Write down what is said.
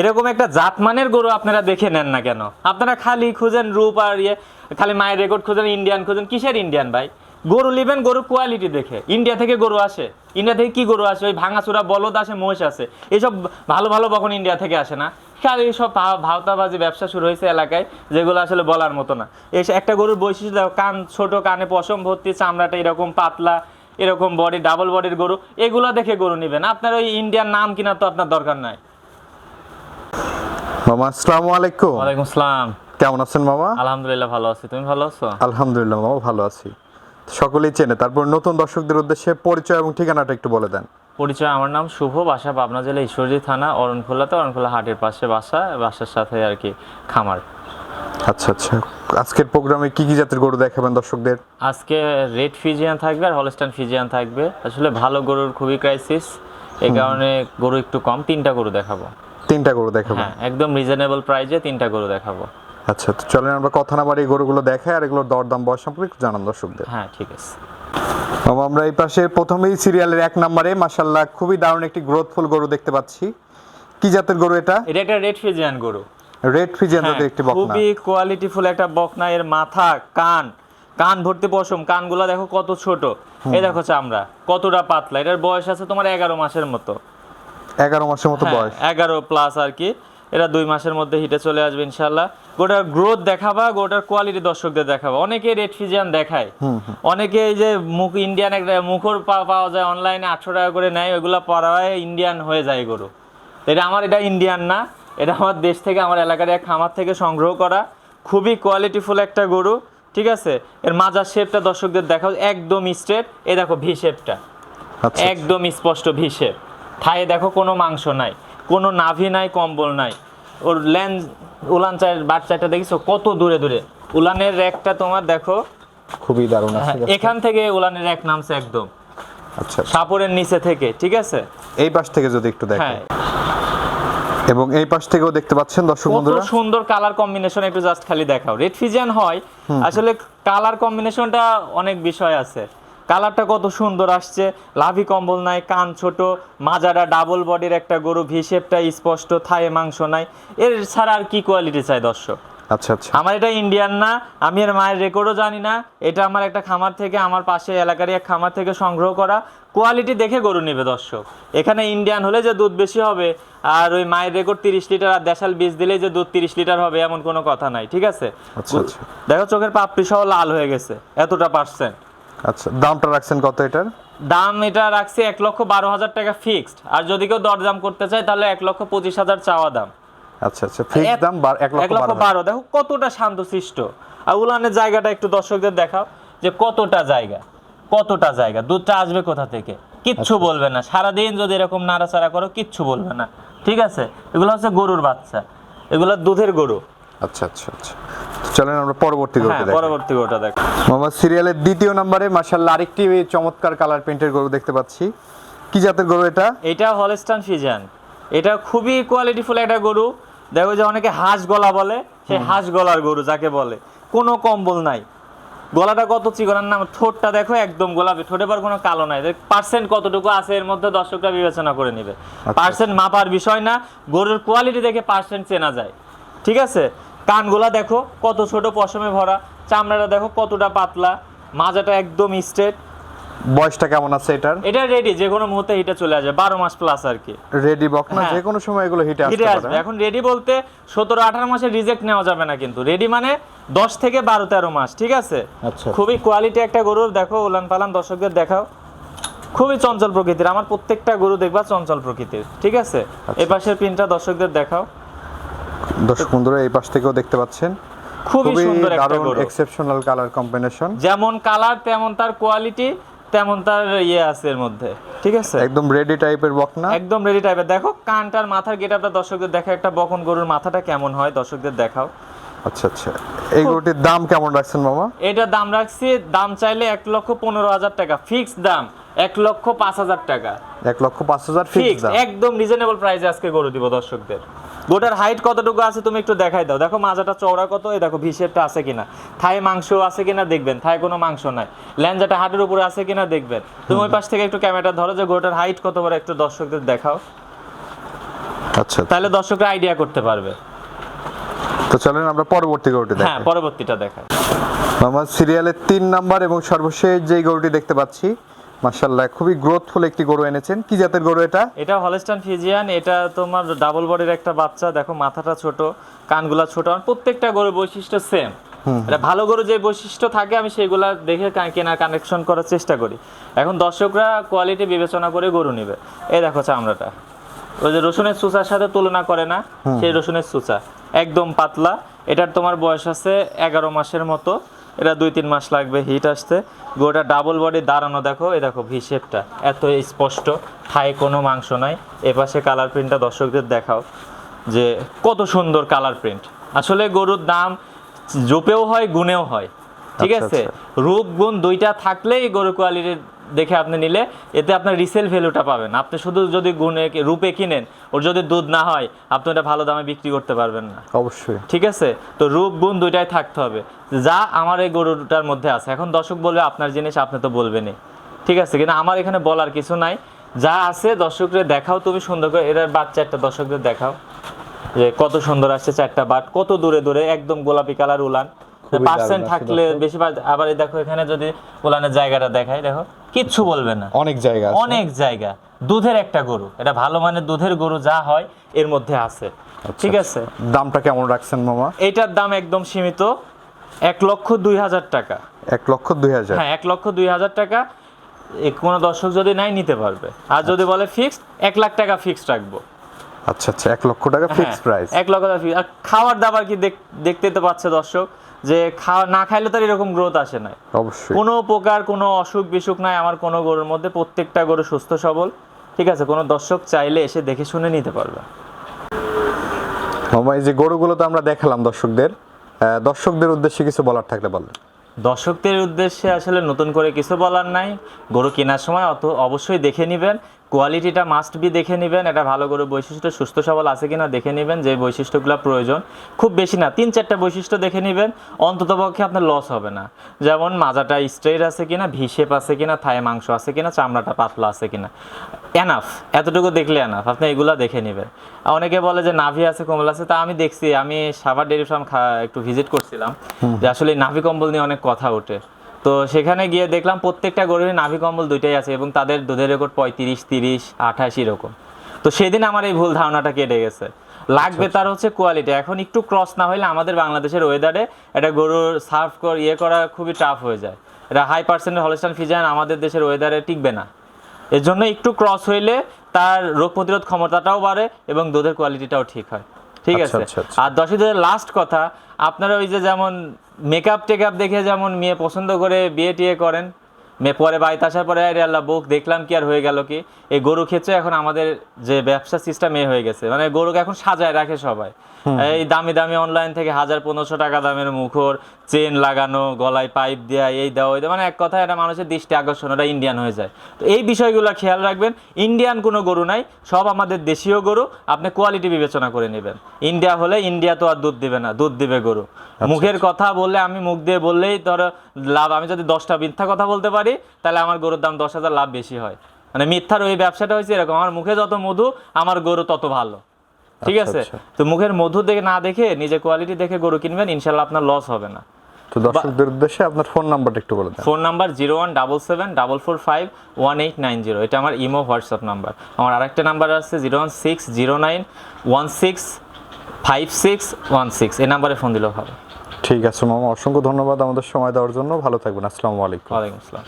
এরকম একটা জাতমানের গরু আপনারা দেখে নেন না কেন? আপনারা খালি খুঁজেন রূপ আর ইয়ে খালি মায়ের রেকর্ড খুঁজেন ইন্ডিয়ান খুঁজেন কিসের ইন্ডিয়ান ভাই? গরু নেবেন গরুর কোয়ালিটি দেখে। ইন্ডিয়া থেকে গরু আসে। ইন্ডিয়া থেকে কি গরু আসে? ওই ভাঙাচুরা বলদ আসে মহিষ আসে। এইসব ভালো ভালো বকন ইন্ডিয়া থেকে আসে না? খালি সব ভাওতাবাজি ব্যবসা শুরু হয়েছে এলাকায় যেগুলো আসলে বলার মতো না। এই একটা গরুর বৈশিষ্ট্য দেখো, কান ছোট কানে পশম ভর্তি চামড়াটা এরকম পাতলা এরকম বডি ডাবল বডির গরু এগুলো দেখে গরু নেবেন। আপনার ওই ইন্ডিয়ার নাম কিনা তো আপনার দরকার নাই। মামা আসসালামু আলাইকুম। ওয়ালাইকুম আসসালাম। কেমন আছেন মামা? আলহামদুলিল্লাহ ভালো আছি। তুমি ভালো আছো? আলহামদুলিল্লাহ মামা ভালো আছি। সকলেই চেনে। তারপর নতুন দর্শকদের উদ্দেশ্যে পরিচয় এবং ঠিকানাটা একটু বলে দেন। পরিচয় আমার নাম শুভ বাসা পাবনা জেলা ঈশ্বরদী থানা অরণখোলাতে অরণখোলা হাটের পাশে বাসা বাসার সাথে আর কি খামার। আচ্ছা আচ্ছা। আজকের প্রোগ্রামে কি কি জাতের গরু দেখাবেন দর্শকদের? আজকে রেড ফিজিয়ান থাকবে আর হলস্টাইন ফিজিয়ান থাকবে। আসলে ভালো গরুর খুবই ক্রাইসিস এই কারণে গরু একটু কম তিনটা গরু দেখাবো। তিনটা গরু দেখাবেন হ্যাঁ একদম রিজনেবল প্রাইজে তিনটা গরু দেখাবো। আচ্ছা তো চলেন আমরা কথা না বাড়ি গরুগুলো দেখাই আর এগুলোর দরদাম বয়স সম্পর্কে জানান দর্শকদের। হ্যাঁ ঠিক আছে। আমরা এই পাশে প্রথমেই সিরিয়ালের এক নম্বরে মাসাল্লাহ খুবই দারুণ একটি গ্রোথফুল গরু দেখতে পাচ্ছি। কি জাতের গরু এটা? এটা একটা রেড ফ্রিজিয়ান গরু। রেড ফ্রিজিয়ান হ্যাঁ, জাতের একটি বকনা। খুবই কোয়ালিটিফুল একটা বকনা এর মাথা কান। কান ভর্তি পশম কানগুলা দেখো কত ছোট। এই দেখো চামড়া কতটা পাতলা। এটার বয়স আছে তোমার এগারো মাসের মতো। এগারো মাসের মতো বয়স। এগারো প্লাস আর কি। এটা দুই মাসের মধ্যে হিটে চলে আসবে ইনশাল্লাহ গোটার গ্রোথ দেখাবা গোটার কোয়ালিটি দর্শকদের দেখাবা। অনেকে রেড ফিজিয়ান দেখায়। অনেকে এই যে মুখ ইন্ডিয়ান একটা মুখর পাওয়া যায় অনলাইনে আটশো টাকা করে নেয় ওইগুলো পরায় ইন্ডিয়ান হয়ে যায় গরু। এটা আমার এটা ইন্ডিয়ান না। এটা আমার দেশ থেকে আমার এলাকার এক খামার থেকে সংগ্রহ করা। খুবই কোয়ালিটিফুল একটা গরু ঠিক আছে? এর মাজার শেপটা দর্শকদের দেখাও একদম স্ট্রেট এ দেখো ভি শেপটা আচ্ছা একদম স্পষ্ট ভিসে থায়ে দেখো কোনো মাংস নাই কোনো নাভি নাই কম্বল নাই। ওর ল্যান্ড উলান চায়ের বাচ্চাটা দেখিছো? কত দূরে দূরে। উলানের র্যাকটা তোমার দেখো খুবই দারুণ আছে হ্যাঁ, এখান থেকে উলানের র্যাক নামছে একদম। আচ্ছা সাপোরের নিচে থেকে ঠিক আছে? এই পাশ থেকে যদি একটু দেখেন। হ্যাঁ। এবং এই পাশ থেকেও দেখতে পাচ্ছেন দর্শক বন্ধুরা? সুন্দর কালার কম্বিনেশন একটু জাস্ট খালি দেখাও। রেড ফিজিয়ান হয়। আসলে কালার কম্বিনেশনটা অনেক বিষয় আছে। কালারটা কত সুন্দর আসছে। লাভি কম্বল নাই কান ছোট মাজারা ডাবল বডির একটা গরু ভিশেপটা স্পষ্ট থায়ে মাংস নাই। এর ছাড়া আর কি কোয়ালিটি চাই দর্শক? আচ্ছা আচ্ছা। আমার এটা ইন্ডিয়ান না আমি এর মায়ের রেকর্ডও জানি না। এটা আমার একটা খামার থেকে আমার পাশে এলাকারই এক খামার থেকে সংগ্রহ করা কোয়ালিটি দেখে গরু নেবে দর্শক। এখানে ইন্ডিয়ান হলে যে দুধ বেশি হবে আর ওই মায়ের রেকর্ড তিরিশ লিটার আর দেশাল বীজ দিলে যে দুধ তিরিশ লিটার হবে এমন কোনো কথা নাই ঠিক আছে? আচ্ছা, আচ্ছা। দেখো চোখের পাপড়ি সহ লাল হয়ে গেছে এতটা পার্সেন্ট আচ্ছা দামটা রাখছেন কত এটার? দাম এটা রাখছি এক লক্ষ বারো হাজার টাকা ফিক্সড আর যদি কেউ দরদাম করতে চায় তাহলে এক লক্ষ পঁচিশ হাজার চাওয়া দাম। আচ্ছা আচ্ছা ফিক্স দাম এক লক্ষ বারো দেখো কতটা শান্তশিষ্ট। আর উলানের জায়গাটা একটু দর্শকদের দেখাও যে কতটা জায়গা কতটা জায়গা দুধটা আসবে কোথা থেকে? কিচ্ছু আচ্ছা। বলবে না। সারাদিন যদি এরকম নাড়াচাড়া করো কিচ্ছু বলবে না। ঠিক আছে? এগুলো হচ্ছে গরুর বাচ্চা। এগুলো দুধের গরু। আচ্ছা আচ্ছা আচ্ছা। চলেন আমরা পরবর্তী হ্যাঁ গরুতে দেখি। পরবর্তী গরুটা দেখো। মোহাম্মদ সিরিয়ালের দ্বিতীয় নম্বরে মাশাআল্লাহ আরেকটি চমৎকার কালার প্রিন্টের গরু দেখতে পাচ্ছি। কি জাতের গরু এটা? এটা হলস্টান ফিজান এটা খুবই কোয়ালিটিফুল একটা গরু। দেখো যে অনেকে হাঁস গলা বলে সেই হাঁস গলার গরু যাকে বলে। কোনো কম্বল নাই। গলাটা কত চিকনার নাম? ঠোঁটটা দেখো একদম গোলাপি। ঠোঁটে পর কোনো কালো নাই। পার্সেন্ট কতটুকু আছে এর মধ্যে দর্শকরা বিবেচনা করে নেবে। পার্সেন্ট মাপার বিষয় না গরুর কোয়ালিটি দেখে পার্সেন্ট চেনা যায়। ঠিক আছে? কানগুলা দেখো কত ছোট পশমে ভরা। চামড়াটা দেখো কতটা পাতলা। মাজাটা একদম স্ট্রেট বয়সটা কেমন আছে এটার? এটা রেডি যে কোনো মুহূর্তে হিটে চলে আসবে বারো মাস প্লাস আর কি। রেডি বক না হ্যাঁ। যে কোনো সময় এগুলো হিটে আসতে হিটে পারে। আসবে এখন রেডি বলতে সতেরো আঠারো মাসে রিজেক্ট নেওয়া যাবে না কিন্তু। রেডি মানে দশ থেকে বারো তেরো মাস ঠিক আছে? আচ্ছা। খুবই কোয়ালিটি একটা গরুর দেখো উলান পালান দর্শকদের দেখাও। খুবই চঞ্চল প্রকৃতির। আমার প্রত্যেকটা গরু দেখবা চঞ্চল প্রকৃতির ঠিক আছে? আচ্ছা। এ পাশের পিনটা দর্শকদের দেখাও। দর্শক বন্ধুরা এই পাশ থেকেও দেখতে পাচ্ছেন। খুবই সুন্দর একটা দারুণ গরু। এক্সেপশনাল কালার কম্বিনেশন যেমন কালার তেমন তার কোয়ালিটি তেমন তার ইয়ে আছে এর মধ্যে। ঠিক আছে? একদম রেডি টাইপের একদম রেডি টাইপের দেখো কানটার মাথার গেটআপটা দর্শকদের দেখা একটা বকন গরুর মাথাটা কেমন হয় দর্শকদের দেখাও। আচ্ছা আচ্ছা। এই গরুটির দাম কেমন রাখছেন মামা? এটা দাম রাখছি দাম চাইলে এক লক্ষ পনেরো হাজার টাকা। ফিক্স দাম এক লক্ষ পাঁচ হাজার টাকা। এক লক্ষ পাঁচ হাজার ফিক্স একদম রিজনেবল প্রাইসে আজকে গরু দিব দর্শকদের। গোটার হাইট কতটুকু আছে তুমি একটু দেখাই দাও। দেখো মাজাটা চওড়া কত? এই দেখো ভিশেপটা আছে কিনা। থাই মাংস আছে কিনা দেখবেন থাই কোনো মাংস নাই। ল্যাঞ্জাটা হাটের উপরে আছে কিনা দেখবেন। তুমি ওই পাশ থেকে একটু ক্যামেরাটা ধরো যে গোটার হাইট কত বড় একটু দর্শকদের দেখাও। আচ্ছা। তাহলে দর্শকরা আইডিয়া করতে পারবে। তো চলেন আমরা পরবর্তী গরুটি হ্যাঁ পরবর্তীটা দেখায় আমার সিরিয়ালের তিন নাম্বার এবং সর্বশেষ যে গরুটি দেখতে পাচ্ছি মাশাল্লাহ খুবই গ্রোথফুল একটি গরু এনেছেন। কি জাতের গরু এটা? এটা ফিজিয়ান এটা তোমার ডাবল বডির একটা বাচ্চা দেখো মাথাটা ছোট কানগুলা ছোট আর প্রত্যেকটা গরুর বৈশিষ্ট্য সেম এটা ভালো গরু যে বৈশিষ্ট্য থাকে আমি সেগুলা দেখে কেনার কানেকশন করার চেষ্টা করি। এখন দর্শকরা কোয়ালিটি বিবেচনা করে গরু নেবে। এই দেখো চামড়াটা। ওই যে রসুনের চুচার সাথে তুলনা করে না সেই রসুনের চুচা। একদম পাতলা। এটার তোমার বয়স আছে এগারো মাসের মতো। এটা দুই তিন মাস লাগবে হিট আসতে। গোটা ডাবল বডি দাঁড়ানো দেখো এই দেখো ভি শেপটা এত স্পষ্ট থায় কোনো মাংস নাই। এপাশে কালার প্রিন্টটা দর্শকদের দেখাও যে কত সুন্দর কালার প্রিন্ট আসলে গরুর দাম জোপেও হয় গুণেও হয়। ঠিক আচ্ছা, আছে? রূপ গুণ দুইটা থাকলেই গরু কোয়ালিটি দেখে আপনি নিলে এতে আপনার রিসেল ভ্যালুটা পাবেন। আপনি শুধু যদি গুণে রূপে কিনেন ওর যদি দুধ না হয় আপনি ওটা ভালো দামে বিক্রি করতে পারবেন না। অবশ্যই। ঠিক আছে? তো রূপ গুণ দুইটাই থাকতে হবে। যা আমার এই গরুটার মধ্যে আছে। এখন দর্শক বলবে আপনার জিনিস আপনি তো বলবেনই। ঠিক আছে? কিন্তু আমার এখানে বলার কিছু নাই। যা আছে দর্শকদের দেখাও তুমি সুন্দর করে এটার বাচ্চা একটা দর্শকদের দেখাও। যে কত সুন্দর আসছে চারটা বাট কত দূরে দূরে একদম গোলাপি কালার উলান। পার্সেন্ট থাকলে বেশি পার- আবার দেখো এখানে যদি উলানের জায়গাটা দেখাই দেখো কিচ্ছু বলবে না। অনেক জায়গা অনেক জায়গা। দুধের একটা গরু। এটা ভালো মানের দুধের গরু যা হয় এর মধ্যে আছে। ঠিক আছে? দামটা কেমন রাখছেন মামা? এইটার দাম একদম সীমিত। এক লক্ষ দুই হাজার টাকা। এক লক্ষ দুই হাজার? হ্যাঁ এক লক্ষ দুই হাজার টাকা। কোনো দর্শক যদি নাই নিতে পারবে। আর যদি বলে ফিক্সড এক লাখ টাকা ফিক্সড রাখব। আচ্ছা আচ্ছা এক লক্ষ টাকা ফিক্স হ্যাঁ, প্রাইস এক লক্ষ টাকা fixed। আর খাওয়ার দাবার কি দেখ- দেখতে তো পাচ্ছে দর্শক। যে খাওয়া না খাইলে তার এরকম গ্রোথ আসে না। অবশ্যই। কোনো প্রকার কোনো অসুখ বিসুখ নাই আমার কোনো গরুর মধ্যে প্রত্যেকটা গরু সুস্থ সবল। ঠিক আছে কোনো দর্শক চাইলে এসে দেখে শুনে নিতে পারবে। এই যে গরুগুলো তো আমরা দেখালাম দর্শকদের দর্শকদের উদ্দেশ্যে কিছু বলার থাকলে বলেন। দর্শকদের উদ্দেশ্যে আসলে নতুন করে কিছু বলার নাই। গরু কেনার সময় অত অবশ্যই দেখে নেবেন। কোয়ালিটিটা মাস্ট বি দেখে নেবেন এটা ভালো করে বৈশিষ্ট্য সুস্থ সবল আছে কিনা দেখে নেবেন যে বৈশিষ্ট্যগুলো প্রয়োজন। খুব বেশি না তিন চারটা বৈশিষ্ট্য দেখে নেবেন অন্তত পক্ষে আপনার লস হবে না। যেমন মাজাটা স্ট্রেট আছে কিনা ভিশেপ আছে কিনা থায় মাংস আছে কিনা চামড়াটা পাতলা আছে কিনা। এনাফ এতটুকু দেখলে এনাফ আপনি এগুলা দেখে নেবেন। অনেকে বলে যে নাভি আছে কম্বল আছে তা আমি দেখছি আমি সাভার ডেরি ফার্ম একটু ভিজিট করছিলাম। যে আসলে নাভি কম্বল নিয়ে অনেক কথা ওঠে। তো সেখানে গিয়ে দেখলাম প্রত্যেকটা গরুর নাভি কম্বল দুইটাই আছে এবং তাদের দুধের রেকর্ড পঁয়ত্রিশ তিরিশ আঠাশ এরকম। তো সেদিন আমার এই ভুল ধারণাটা কেটে গেছে। লাগবে তার হচ্ছে কোয়ালিটি এখন একটু ক্রস না হলে আমাদের বাংলাদেশের ওয়েদারে এটা গরুর সার্ভ কর ইয়ে করা খুবই টাফ হয়ে যায়। এটা হাই পার্সেন্টের হলস্টান ফিজান আমাদের দেশের ওয়েদারে টিকবে না। এর জন্য একটু ক্রস হইলে তার রোগ প্রতিরোধ ক্ষমতাটাও বাড়ে এবং দুধের কোয়ালিটিটাও ঠিক হয়। ঠিক আচ্ছা, আছে? আচ্ছা, আচ্ছা। আর দশীদের লাস্ট কথা আপনারা ওই যে যেমন মেকআপ টেকআপ দেখে যেমন মেয়ে পছন্দ করে বিয়ে টিয়ে করেন মেয়ে পরে বাড়িতে আসার পরে আরে আল্লাহ বুক দেখলাম কি আর হয়ে গেল কি? এই গরু ক্ষেত্রে এখন আমাদের যে ব্যবসা সিস্টেম এ হয়ে গেছে। মানে গরুকে এখন সাজায় রাখে সবাই। এই দামি দামি অনলাইন থেকে হাজার পনেরোশো টাকা দামের মুখর চেন লাগানো গলায় পাইপ দেওয়া এই দেওয়া ওই দেওয়া মানে এক কথায় এটা মানুষের দৃষ্টি আকর্ষণ ওটা ইন্ডিয়ান হয়ে যায়। তো এই বিষয়গুলো খেয়াল রাখবেন ইন্ডিয়ান কোনো গরু নাই সব আমাদের দেশীয় গরু আপনি কোয়ালিটি বিবেচনা করে নেবেন। ইন্ডিয়া হলে ইন্ডিয়া তো আর দুধ দিবে না দুধ দিবে গরু। মুখের কথা বললে আমি মুখ দিয়ে বললেই ধরো লাভ আমি যদি দশটা মিথ্যা কথা বলতে পারি তাহলে আমার গরুর দাম দশ হাজার লাভ বেশি হয়। মানে মিথ্যার ওই ব্যবসাটা হয়েছে এরকম আমার মুখে যত মধু আমার গরু তত ভালো। ঠিক আচ্ছা, আছে? আচ্ছা। তো মুখের মধু দেখে না দেখে নিজে কোয়ালিটি দেখে গরু কিনবেন ইনশাল্লাহ আপনার লস হবে না। তো দর্শকদের উদ্দেশ্যে আপনার ফোন নাম্বারটা একটু বলে দেন। Phone number zero one double seven double four five one eight nine zero এটা আমার ইমো হোয়াটসঅ্যাপ নাম্বার আমার আরেকটা নাম্বার আছে zero one six zero nine one six five six one six এই নাম্বারে ফোন দিলেও হবে। ঠিক আছে মামা। অসংখ্য ধন্যবাদ আমাদের সময় দেওয়ার জন্য। ভালো থাকবেন। আসসালামু আলাইকুম। ওয়ালাইকুম আসসালাম।